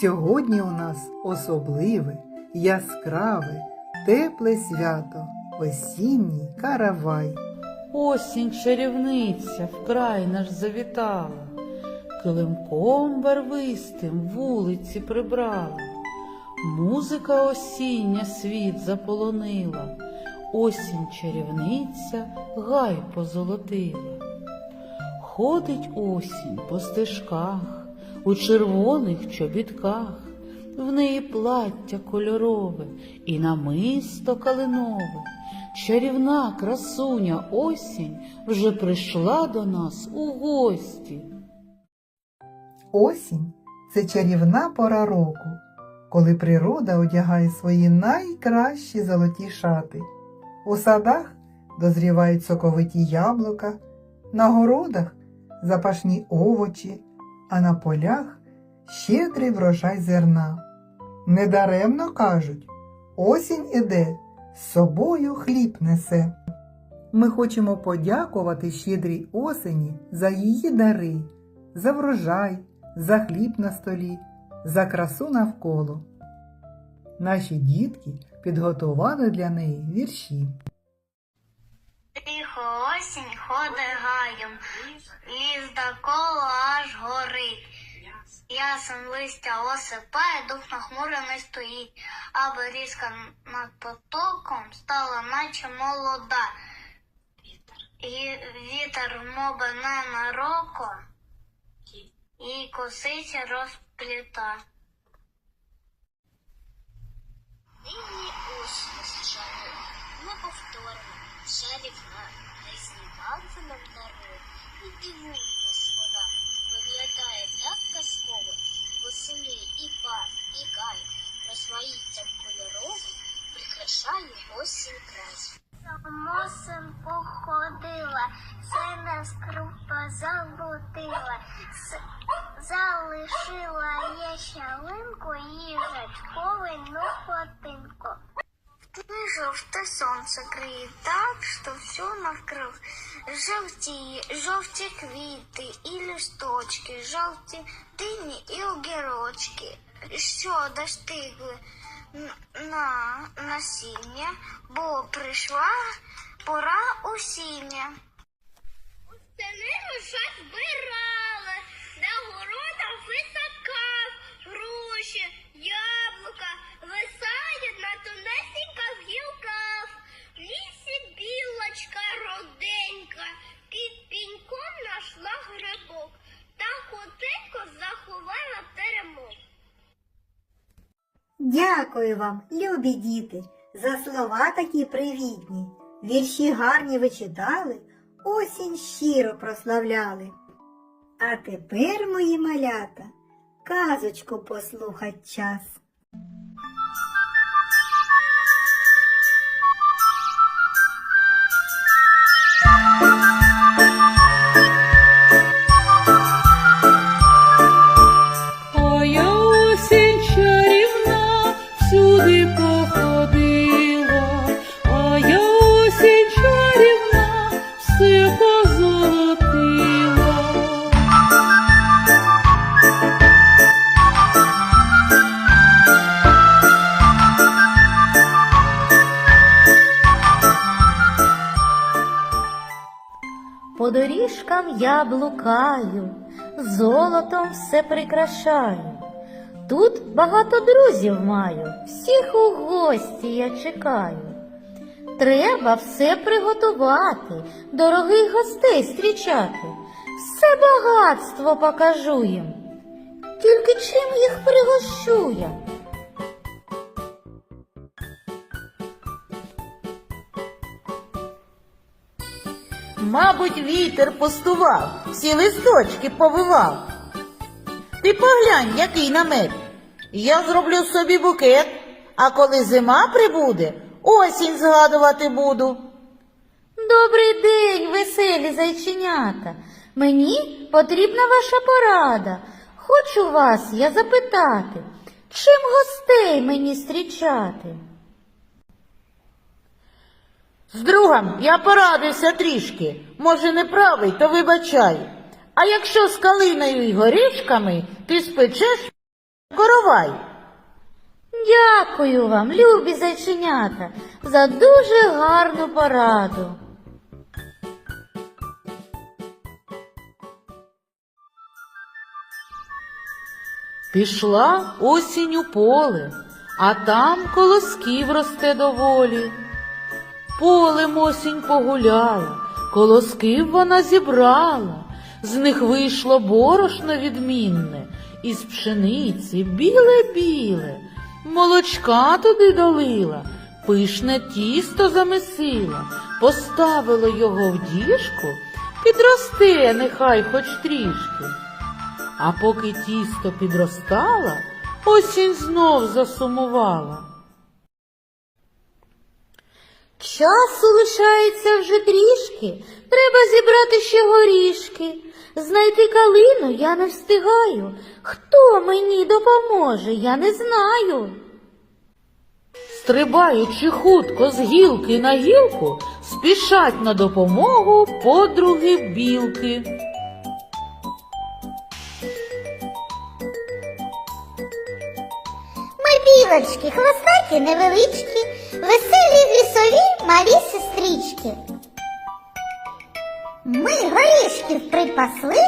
Сьогодні у нас особливе, яскраве, тепле свято, осінній каравай. Осінь чарівниця вкрай наш завітала, килимком барвистим вулиці прибрала. Музика осіння світ заполонила, осінь чарівниця гай позолотила. Ходить осінь по стежках, у червоних чобітках, в неї плаття кольорове і намисто калинове. Чарівна красуня осінь вже прийшла до нас у гості. Осінь це чарівна пора року, коли природа одягає свої найкращі золоті шати. У садах дозрівають соковиті яблука, на городах запашні овочі, а на полях щедрий врожай зерна. Недаремно кажуть, осінь іде, з собою хліб несе. Ми хочемо подякувати щедрій осені за її дари, за врожай, за хліб на столі, за красу навколо. Наші дітки підготували для неї вірші. Тихо осінь ходить гаєм, ліс довкола аж горить. Ясен листя осипає, дух нахмурений стоїть, а берізка над потоком стала наче молода. І вітер моби ненароком, і косиця розпліта. Нині осінь звичайно, неповторна, чарівна, різні нам дарує, і дивує нас виглядає так казково, восени і парк, і гай, розмаїттям кольоровим прикрашає осінь край. Мосем походила, сина скрупа залутила, С- залишила я щалинку їжачковий ну хатинку. Ти жовте сонце криє так, що все навкруг. Жовті, жовті квіти і листочки, жовті дині і огірочки, що достигли н- на насіння, бо прийшла пора осіння. Остальні Дякую вам, любі діти, за слова такі привітні. Вірші гарні ви читали, осінь щиро прославляли. А тепер, мої малята, казочку послухать час. Доріжкам я блукаю, золотом все прикрашаю. Тут багато друзів маю, всіх у гості я чекаю. Треба все приготувати, дорогих гостей зустрічати. Все багатство покажу їм. Тільки чим їх пригощу я? Мабуть, вітер пустував, всі листочки повивав. Ти поглянь, який намет. Я зроблю собі букет, а коли зима прибуде, осінь згадувати буду. Добрий день, веселі зайченята. Мені потрібна ваша порада. Хочу вас я запитати, чим гостей мені зустрічати? З другом я порадився трішки. Може, не правий, то вибачай. А якщо з калиною і горішками ти спечеш коровай. Дякую вам, любі зайченята, за дуже гарну пораду. Пішла осінь у поле, а там колосків росте доволі. Полем осінь погуляла, колосків вона зібрала, з них вийшло борошно відмінне, із пшениці біле-біле, молочка туди долила, пишне тісто замесила, поставила його в діжку, підросте нехай хоч трішки. А поки тісто підростала, осінь знов засумувала. Часу лишається вже трішки, треба зібрати ще горішки. Знайти калину я не встигаю. Хто мені допоможе, я не знаю. Стрибаючи хутко з гілки на гілку, спішать на допомогу подруги білки. Ми білочки, хвостаті невеличкі, веселі лісові малі сестрички. Ми горішків припасли,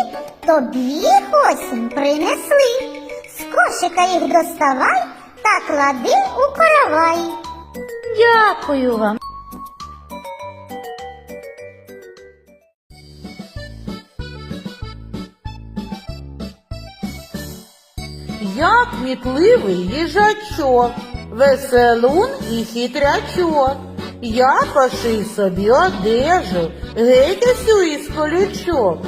тобі їх осінь принесли. З кошика їх доставай та клади у коровай. Дякую вам. Я кмітливий їжачок, веселун і хитрячок. Я пошив собі одежу, геть усю із колючок.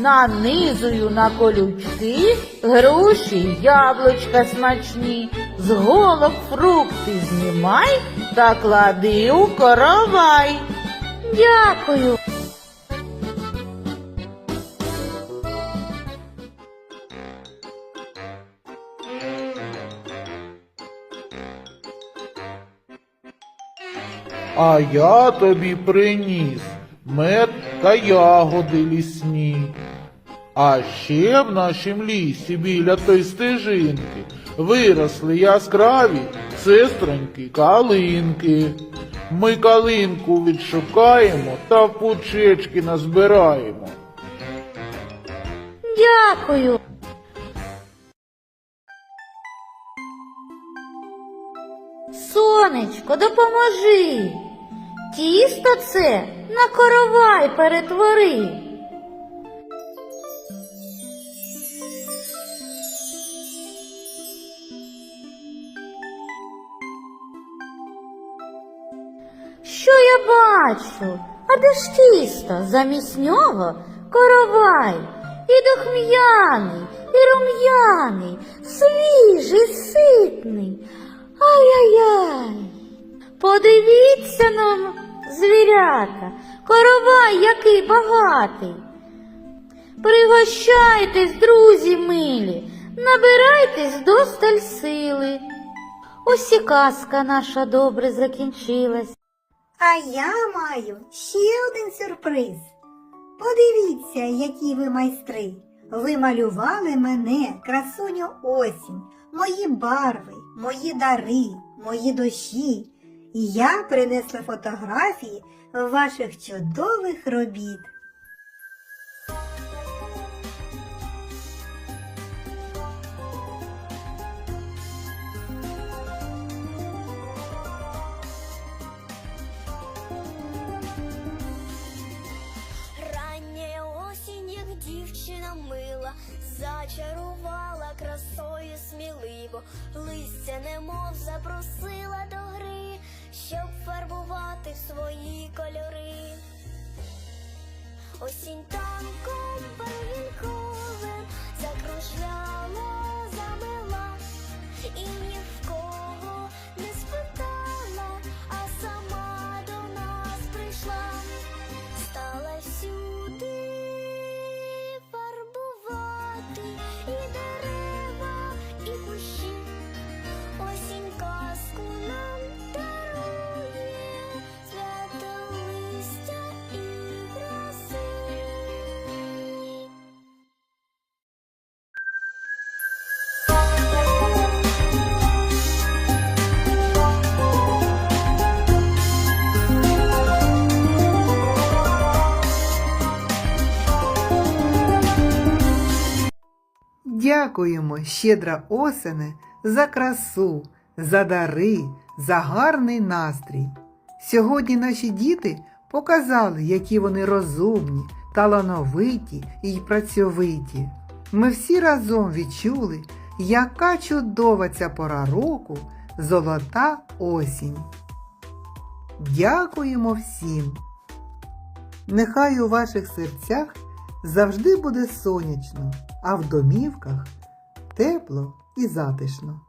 Нанизую на колючки груші, яблучка смачні, з голок фрукти знімай та клади у коровай. Дякую. А я тобі приніс мед та ягоди лісні. А ще в нашім лісі біля той стежинки виросли яскраві сестроньки калинки. Ми калинку відшукаємо та в пучечки назбираємо. Дякую. Сонечко, допоможи. Тісто це на коровай перетвори. Що я бачу? А де ж тісто? Замість нього коровай і дохм'яний, і рум'яний, свіжий, ситний. Ай-яй-яй. Подивіться нам, звірята, коровай який багатий. Пригощайтесь, друзі милі, набирайтесь досталь сили. Ось і казка наша добре закінчилась. А я маю ще один сюрприз. Подивіться, які ви майстри. Ви малювали мене, красуню осінь, мої барви, мої дари, мої душі. Я принесла фотографії ваших чудових робіт. Дівчина мила, зачарувала красою сміливо, листя немов запросила до фарбувати свої кольори. Осінь танком перевінковим Дякуємо, щедра осене, за красу, за дари, за гарний настрій. Сьогодні наші діти показали, які вони розумні, талановиті і працьовиті. Ми всі разом відчули, яка чудова ця пора року, золота осінь. Дякуємо всім! Нехай у ваших серцях завжди буде сонячно, а в домівках тепло і затишно.